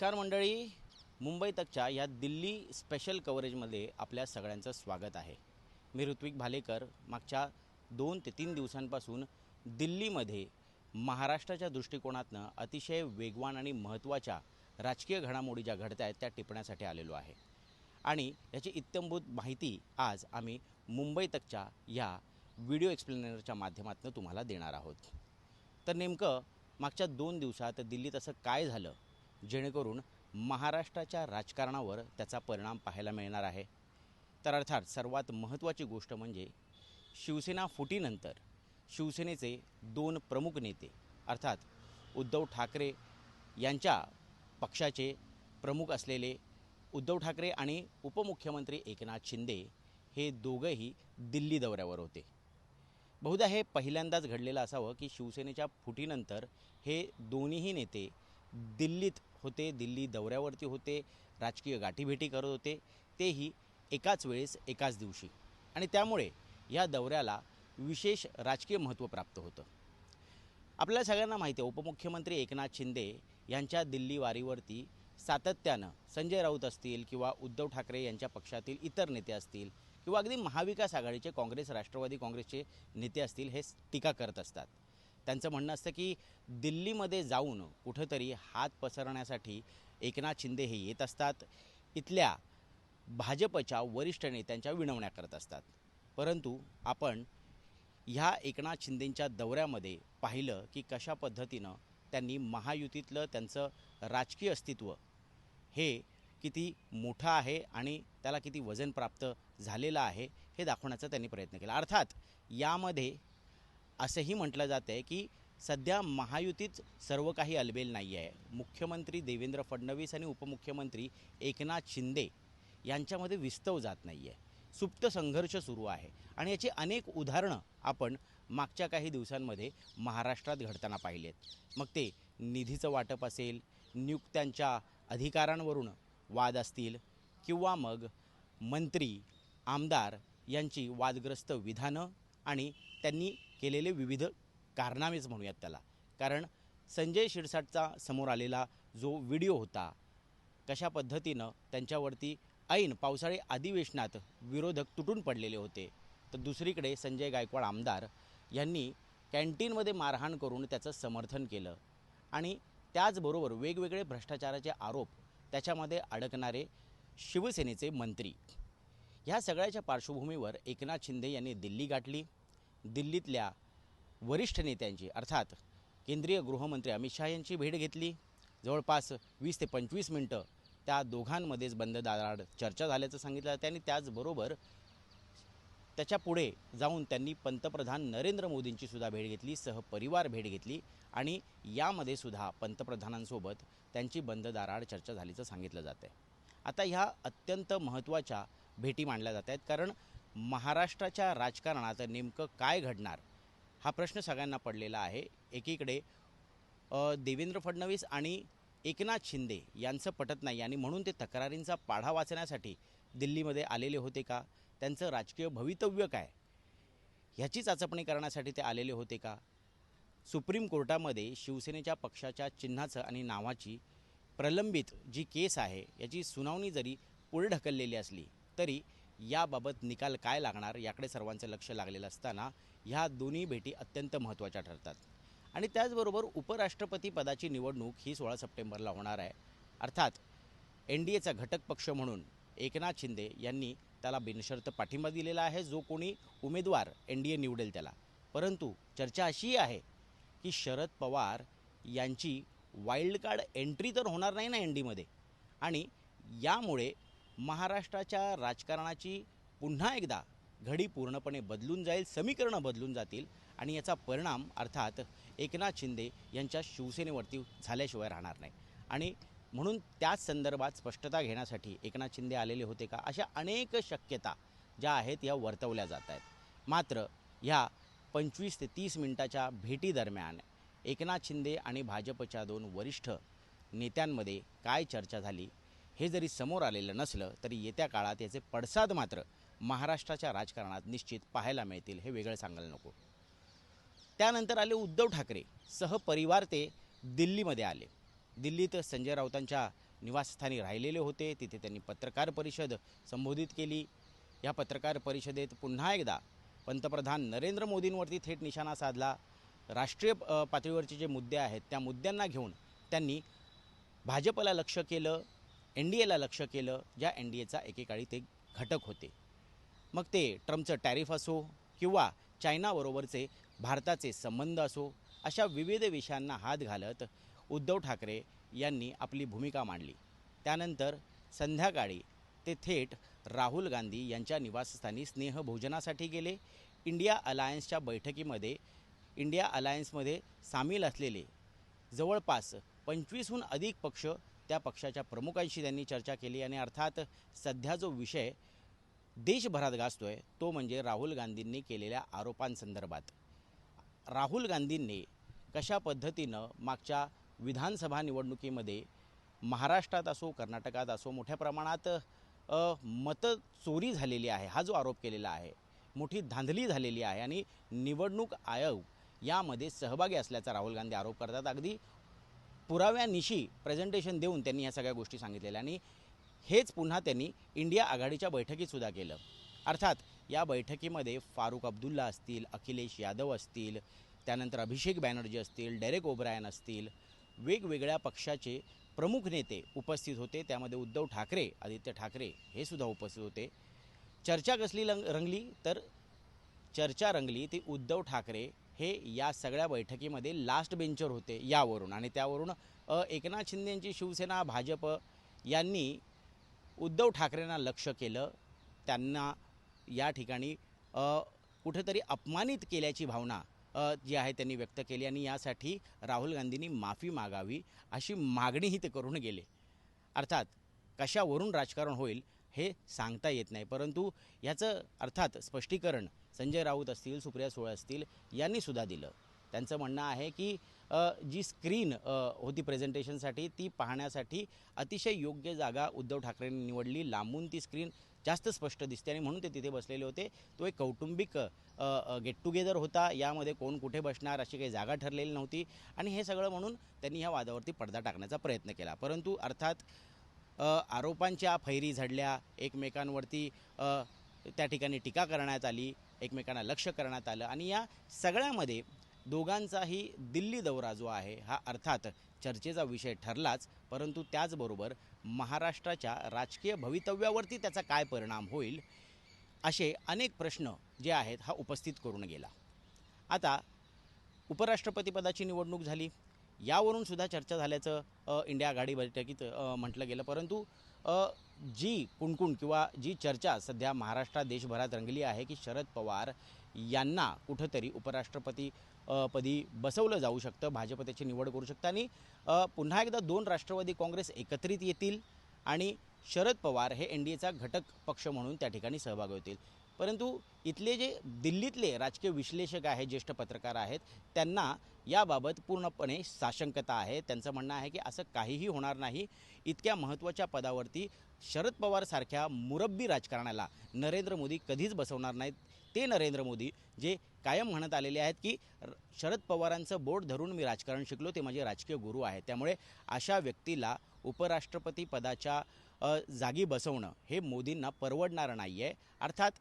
नमस्कार मंडळी. मुंबई तकच्या या दिल्ली स्पेशल कव्हरेजमध्ये आपल्या सगळ्यांचं स्वागत आहे. मी ऋत्विक भालेकर. मागच्या दोन ते तीन दिवसांपासून दिल्लीमध्ये महाराष्ट्राच्या दृष्टिकोनातनं अतिशय वेगवान आणि महत्त्वाच्या राजकीय घडामोडी ज्या घडत आहेत त्या टिपण्यासाठी आलेलो आहे. आणि याची इत्यंभूत माहिती आज आम्ही मुंबई तकच्या या व्हिडिओ एक्सप्लेनरच्या माध्यमातून तुम्हाला देणार आहोत. तर नेमकं मागच्या दोन दिवसात दिल्लीत असं काय झालं? जेणेकरून महाराष्ट्राच्या राजकारणावर त्याचा परिणाम पाहायला मिळणार आहे. तर अर्थात सर्वात महत्त्वाची गोष्ट म्हणजे शिवसेना फुटीनंतर शिवसेनेचे दोन प्रमुख नेते अर्थात उद्धव ठाकरे यांच्या पक्षाचे प्रमुख असलेले उद्धव ठाकरे आणि उपमुख्यमंत्री एकनाथ शिंदे हे दोघंही दिल्ली दौऱ्यावर होते. बहुधा हे पहिल्यांदाच घडलेलं असावं की शिवसेनेच्या फुटीनंतर हे दोन्हीही नेते दिल्लीत होते दिल्ली दौऱ्यावरती होते राजकीय गाठीभेटी करत होते तेही एकाच वेळेस एकाच दिवशी. आणि त्यामुळे या दौऱ्याला विशेष राजकीय महत्त्व प्राप्त होतं. आपल्या सगळ्यांना माहिती आहे उपमुख्यमंत्री एकनाथ शिंदे यांच्या दिल्ली वारीवरती सातत्यानं संजय राऊत असतील किंवा उद्धव ठाकरे यांच्या पक्षातील इतर नेते असतील किंवा अगदी महाविकास आघाडीचे काँग्रेस राष्ट्रवादी काँग्रेसचे नेते असतील हे टीका करत असतात. त्यांचं म्हणणं असतं की दिल्लीमध्ये जाऊन कुठंतरी हात पसरण्यासाठी एकनाथ शिंदे हे येत असतात. इथल्या भाजपच्या वरिष्ठ नेत्यांच्या विनवण्या करत असतात. परंतु आपण ह्या एकनाथ शिंदेंच्या दौऱ्यामध्ये पाहिलं की कशा पद्धतीनं त्यांनी महायुतीतलं त्यांचं राजकीय अस्तित्व हे किती मोठं आहे आणि त्याला किती वजन प्राप्त झालेलं आहे हे दाखवण्याचा त्यांनी प्रयत्न केला. अर्थात यामध्ये असंही म्हटलं जातं आहे की सध्या महायुतीत सर्व काही अलबेल नाही आहे. मुख्यमंत्री देवेंद्र फडणवीस आणि उपमुख्यमंत्री एकनाथ शिंदे यांच्यामध्ये विस्तव जात नाही आहे. सुप्त संघर्ष सुरू आहे आणि याची अनेक उदाहरणं आपण मागच्या काही दिवसांमध्ये महाराष्ट्रात घडताना पाहिलेत मग ते निधीचं वाटप असेल नियुक्त्यांच्या अधिकारांवरून वाद असतील किंवा मग मंत्री आमदार यांची वादग्रस्त विधानं आणि त्यांनी केलेले विविध कारनामेच म्हणूयात त्याला. कारण संजय शिरसाटचा समोर आलेला जो व्हिडिओ होता कशा पद्धतीनं त्यांच्यावरती ऐन पावसाळी अधिवेशनात विरोधक तुटून पडलेले होते तर दुसरीकडे संजय गायकवाड आमदार यांनी कॅन्टीनमध्ये मारहाण करून त्याचं समर्थन केलं. आणि त्याचबरोबर वेगवेगळे भ्रष्टाचाराचे आरोप त्याच्यामध्ये अडकणारे शिवसेनेचे मंत्री. ह्या सगळ्याच्या पार्श्वभूमीवर एकनाथ शिंदे यांनी दिल्ली गाठली. दिल्लीतल्या वरिष्ठ नेत्यांची अर्थात केंद्रीय गृहमंत्री अमित शहा यांची भेट घेतली. जवळपास वीस ते पंचवीस मिनटं त्या दोघांमध्येच बंद दाराड चर्चा झाल्याचं सांगितलं. त्यांनी त्याचबरोबर त्याच्या पुढे जाऊन त्यांनी पंतप्रधान नरेंद्र मोदींची सुद्धा भेट घेतली सहपरिवार भेट घेतली आणि यामध्ये सुद्धा पंतप्रधानांसोबत त्यांची बंद दाराड चर्चा झाल्याचं सांगितलं जातं आहे आता ह्या अत्यंत महत्त्वाच्या भेटी मानल्या जात आहेत. कारण महाराष्ट्राच्या राजकारणात नेमकं काय घडणार? हा प्रश्न सगळ्यांना पडलेला आहे. एकीकडे देवेंद्र फडणवीस आणि एकनाथ शिंदे यांचं पटत नाही आणि म्हणून ते तक्रारींचा पाढा वाचण्यासाठी दिल्लीमध्ये आलेले होते का? त्यांचं राजकीय भवितव्य काय? ह्याची चाचपणी करण्यासाठी ते आलेले होते का? सुप्रीम कोर्टामध्ये शिवसेनेच्या पक्षाच्या चिन्हाचं आणि नावाची प्रलंबित जी केस आहे याची सुनावणी जरी पुढे ढकललेली असली तरी याबाबत निकाल काय लागणार याकडे सर्वांचं लक्ष लागलेलं असताना ह्या दोन्ही भेटी अत्यंत महत्त्वाच्या ठरतात. आणि त्याचबरोबर उपराष्ट्रपती पदाची निवडणूक ही सोळा सप्टेंबरला होणार आहे. अर्थात एन डी एचा घटक पक्ष म्हणून एकनाथ शिंदे यांनी त्याला बिनशर्त पाठिंबा दिलेला आहे जो कोणी उमेदवार एन डी ए निवडेल त्याला. परंतु चर्चा अशी आहे की शरद पवार यांची वाईल्ड कार्ड एंट्री तर होणार नाही ना एन डीमध्ये आणि यामुळे महाराष्ट्राच्या राजकारणाची पुन्हा एकदा घडी पूर्णपणे बदलून जाईल समीकरणं बदलून जातील आणि याचा परिणाम अर्थात एकनाथ शिंदे यांच्या शिवसेनेवरती झाल्याशिवाय राहणार नाही. आणि म्हणून त्याच संदर्भात स्पष्टता घेण्यासाठी एकनाथ शिंदे आलेले होते का? अशा अनेक शक्यता ज्या आहेत या वर्तवल्या जात आहेत. मात्र ह्या पंचवीस ते तीस मिनिटाच्या भेटीदरम्यान एकनाथ शिंदे आणि भाजपच्या दोन वरिष्ठ नेत्यांमध्ये काय चर्चा झाली? हे जरी समोर आलेलं नसलं तरी येत्या काळात याचे पडसाद मात्र महाराष्ट्राच्या राजकारणात निश्चित पाहायला मिळतील हे वेगळं सांगायला नको. त्यानंतर आले उद्धव ठाकरे सहपरिवार ते दिल्लीमध्ये आले. दिल्लीत संजय राऊतांच्या निवासस्थानी राहिलेले होते तिथे त्यांनी पत्रकार परिषद संबोधित केली. या पत्रकार परिषदेत पुन्हा एकदा पंतप्रधान नरेंद्र मोदींवरती थेट निशाणा साधला. राष्ट्रीय पातळीवरचे जे मुद्दे आहेत त्या मुद्द्यांना घेऊन त्यांनी भाजपला लक्ष केलं. एन डी एला लक्ष केलं ज्या एन डी एचा एकेकाळी ते घटक होते. मग ते ट्रम्पचं टॅरिफ असो किंवा चायनाबरोबरचे भारताचे संबंध असो अशा विविध विषयांना हात घालत उद्धव ठाकरे यांनी आपली भूमिका मांडली. त्यानंतर संध्याकाळी ते थेट राहुल गांधी यांच्या निवासस्थानी स्नेहभोजनासाठी गेले. इंडिया अलायन्सच्या बैठकीमध्ये इंडिया अलायन्समध्ये सामील असलेले जवळपास पंचवीसहून अधिक पक्ष त्या पक्षाच्या प्रमुखांशी त्यांनी चर्चा केली आणि अर्थात सध्या जो विषय देशभरात गाजतोय तो म्हणजे राहुल गांधींनी केलेल्या आरोपांसंदर्भात. राहुल गांधींनी कशा पद्धतीनं मागच्या विधानसभा निवडणुकीमध्ये महाराष्ट्रात असो कर्नाटकात असो मोठ्या प्रमाणात मतं चोरी झालेली आहे हा जो आरोप केलेला आहे मोठी धांधली झालेली आहे आणि निवडणूक आयोग यामध्ये सहभागी असल्याचा राहुल गांधी आरोप करतात. अगदी पुराव्यानिशी प्रेझेंटेशन देऊन त्यांनी ह्या सगळ्या गोष्टी सांगितलेल्या आणि हेच पुन्हा त्यांनी इंडिया आघाडीच्या बैठकीतसुद्धा केलं. अर्थात या बैठकीमध्ये फारुख अब्दुल्ला असतील अखिलेश यादव असतील त्यानंतर अभिषेक बॅनर्जी असतील डेरेक ओब्रायन असतील वेगवेगळ्या पक्षाचे प्रमुख नेते उपस्थित होते. त्यामध्ये उद्धव ठाकरे आदित्य ठाकरे हे सुद्धा उपस्थित होते. चर्चा कसली रंग रंगली? तर चर्चा रंगली ती उद्धव ठाकरे हे या सगळ्या बैठकीमध्ये लास्ट बेंचर होते यावरून. आणि त्यावरून एकनाथ शिंदेंची शिवसेना भाजप यांनी उद्धव ठाकरेंना लक्ष केलं. त्यांना या ठिकाणी कुठेतरी अपमानित केल्याची भावना जी आहे त्यांनी व्यक्त केली. आणि यासाठी राहुल गांधींनी माफी मागावी अशी मागणीही ते करून गेले. अर्थात कशावरून राजकारण होईल हे सांगता येत नाही. परंतु याचं अर्थात स्पष्टीकरण संजय राऊत असतील सुप्रिया सुळे असतील यांनी सुद्धा दिलं. त्यांचं म्हणणं आहे की जी स्क्रीन होती प्रेझेंटेशनसाठी ती पाहण्यासाठी अतिशय योग्य जागा उद्धव ठाकरेंनी निवडली. लांबून ती स्क्रीन जास्त स्पष्ट दिसते आणि म्हणून ते तिथे बसलेले होते. तो एक कौटुंबिक गेट टुगेदर होता. यामध्ये कोण कुठे बसणार अशी काही जागा ठरलेली नव्हती. आणि हे सगळं म्हणून त्यांनी ह्या वादावरती पडदा टाकण्याचा प्रयत्न केला. परंतु अर्थात आरोपांच्या फैरी झडल्या. एकमेकांवरती त्या ठिकाणी टीका करण्यात आली. एकमेकांना लक्ष करण्यात आलं. आणि या सगळ्यामध्ये दोघांचाही दिल्ली दौरा जो आहे हा अर्थात चर्चेचा विषय ठरलाच. परंतु त्याचबरोबर महाराष्ट्राच्या राजकीय भवितव्यावरती त्याचा काय परिणाम होईल असे अनेक प्रश्न जे आहेत हा उपस्थित करून गेला. आता उपराष्ट्रपतीपदाची निवडणूक झाली. यावरून सुद्धा चर्चा झाल्याचं इंडिया आघाडी बैठकीत म्हटलं गेलं. परंतु जी कुणकुण किंवा जी चर्चा सध्या महाराष्ट्रात देशभरात रंगली आहे की शरद पवार यांना कुठंतरी उपराष्ट्रपती पदी बसवलं जाऊ शकतं भाजप त्याची निवड करू शकतं. आणि पुन्हा एकदा दोन राष्ट्रवादी काँग्रेस एकत्रित येतील आणि शरद पवार हे एन डी एचा घटक पक्ष म्हणून त्या ठिकाणी सहभागी होतील. परंतु इथले जे दिल्लीतले राजकीय विश्लेषक आहेत ज्येष्ठ पत्रकार आहेत त्यांना याबाबत पूर्णपणे साशंकता आहे. त्यांचं म्हणणं आहे की असं काहीही होणार नाही. इतक्या महत्त्वाच्या पदावरती शरद पवारसारख्या मुरब्बी राजकारणाला नरेंद्र मोदी कधीच बसवणार नाहीत. ते नरेंद्र मोदी जे कायम म्हणत आलेले आहेत की शरद पवारांचं बोट धरून मी राजकारण शिकलो ते माझे राजकीय गुरु आहेत. त्यामुळे अशा व्यक्तीला उपराष्ट्रपती पदाच्या जागी बसवणं हे मोदींना परवडणारं नाही आहे अर्थात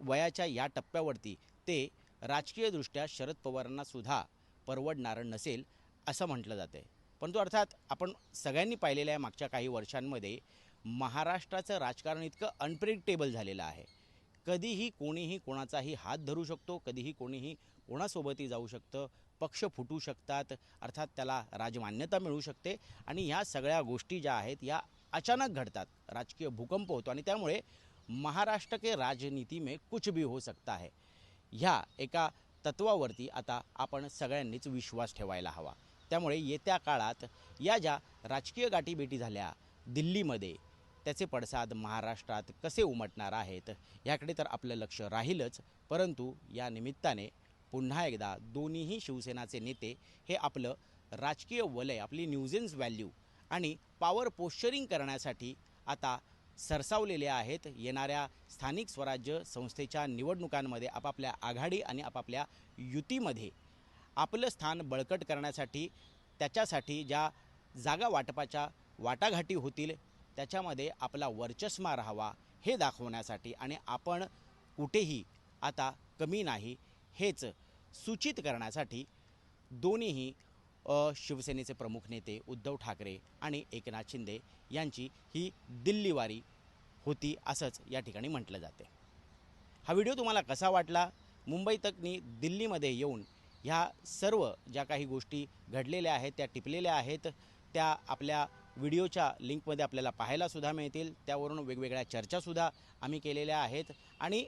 वयाच्या या टप्प्यावरती ते राजकीयदृष्ट्या शरद पवारांनासुद्धा परवडणारं नसेल असं म्हटलं जातं आहे परंतु अर्थात आपण सगळ्यांनी पाहिलेलं आहे मागच्या काही वर्षांमध्ये महाराष्ट्राचं राजकारण इतकं अनप्रेडिक्टेबल झालेलं आहे. कधीही कोणीही कोणाचाही हात धरू शकतो कधीही कोणीही कोणासोबतही जाऊ शकतं पक्ष फुटू शकतात अर्थात त्याला राजमान्यता मिळू शकते. आणि ह्या सगळ्या गोष्टी ज्या आहेत या अचानक घडतात. राजकीय भूकंप होतो आणि त्यामुळे महाराष्ट्र के राजनीती में कुछ भी हो सकता है. ह्या एका तत्वावरती आता आपण सगळ्यांनीच विश्वास ठेवायला हवा. त्यामुळे येत्या काळात या ज्या राजकीय गाठीभेटी झाल्या दिल्लीमध्ये त्याचे पडसाद महाराष्ट्रात कसे उमटणार आहेत याकडे तर आपलं लक्ष राहीलच. परंतु या निमित्ताने पुन्हा एकदा दोन्हीही शिवसेनाचे नेते हे आपलं राजकीय वलय आपली न्यूजेन्स व्हॅल्यू आणि पॉवर पोश्चरिंग करण्यासाठी आता सरसावलेले आहेत येणाऱ्या स्थानिक स्वराज्य संस्थेच्या निवडणुकांमध्ये आपापल्या आघाडी आणि आपापल्या युतीमध्ये. आपलं स्थान बळकट करण्यासाठी त्याच्यासाठी ज्या जागा वाटपाच्या वाटाघाटी होतील त्याच्यामध्ये आपला वर्चस्मा राहावा हे दाखवण्यासाठी आणि आपण कुठेही आता कमी नाही हेच सूचित करण्यासाठी दोन्हीही शिवसेनेचे प्रमुख नेते उद्धव ठाकरे आणि एकनाथ शिंदे यांची ही दिल्लीवारी होती असंच या ठिकाणी म्हटलं जाते. हा व्हिडिओ तुम्हाला कसा वाटला? मुंबई तकनी दिल्लीमध्ये येऊन ह्या सर्व ज्या काही गोष्टी घडलेल्या आहेत त्या टिपलेल्या आहेत त्या आपल्या व्हिडिओच्या लिंकमध्ये आपल्याला पाहायलासुद्धा मिळतील. त्यावरून वेगवेगळ्या चर्चासुद्धा आम्ही केलेल्या आहेत. आणि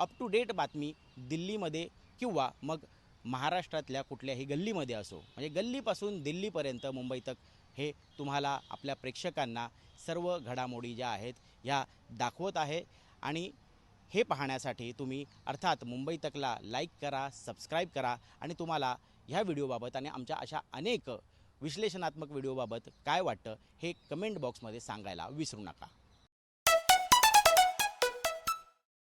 अप टू डेट बातमी दिल्लीमध्ये किंवा मग महाराष्ट्रातल्या कुठल्याही गल्लीमध्ये असो म्हणजे गल्लीपासून दिल्लीपर्यंत मुंबई तक हे तुम्हाला आपल्या प्रेक्षकांना सर्व घडामोडी ज्या आहेत ह्या दाखवत आहे. आणि हे पाहण्यासाठी तुम्ही अर्थात मुंबई तकला लाईक करा सबस्क्राईब करा आणि तुम्हाला ह्या व्हिडिओबाबत आणि आमच्या अशा अनेक विश्लेषणात्मक व्हिडिओबाबत काय वाटतं हे कमेंट बॉक्समध्ये सांगायला विसरू नका.